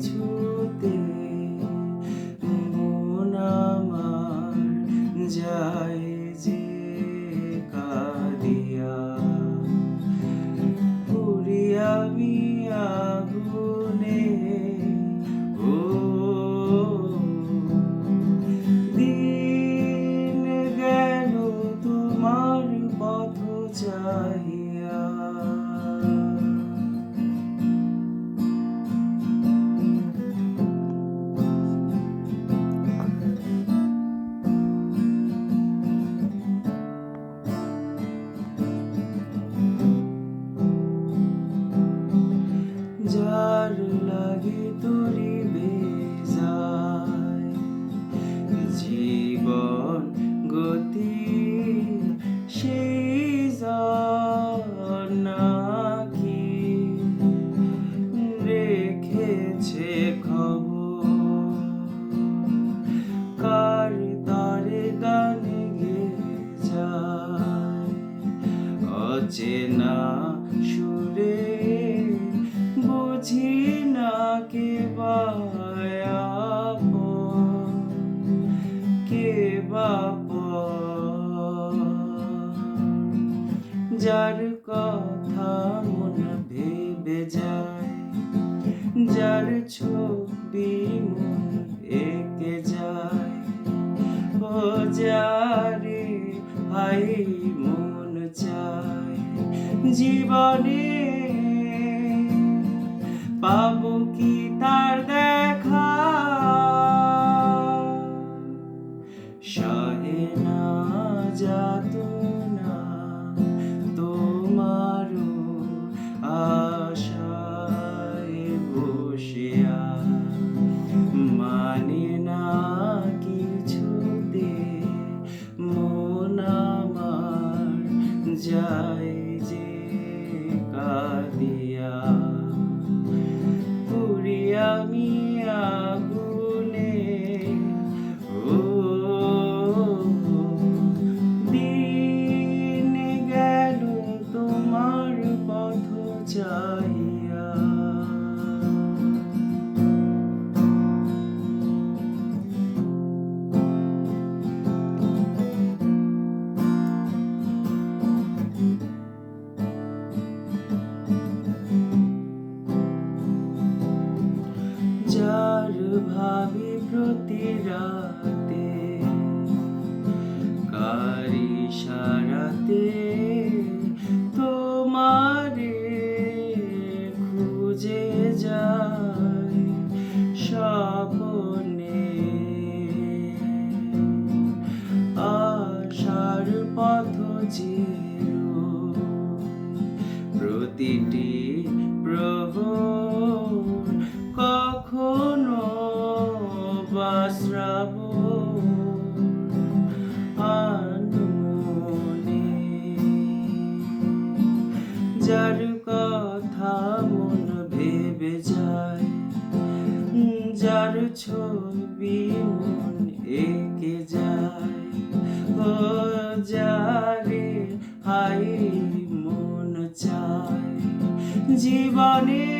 to লাগে তরিবে যায় জীবন গতি সেই নাকি? রেখেছে খবর। কার তারে গান গে যায় অচেনা যার ছবি এঁকে যায়, ও যারে হাই মন চায়, জীবনে পাবো কি তার দেখা? সহে না যাত রাতে কারি সারাতে তোমারে খুঁজে যায় স্বপনে। আশার পথ চির প্রতিটি মন একে যায়। ও যারে হাই মন চায়। জীবনে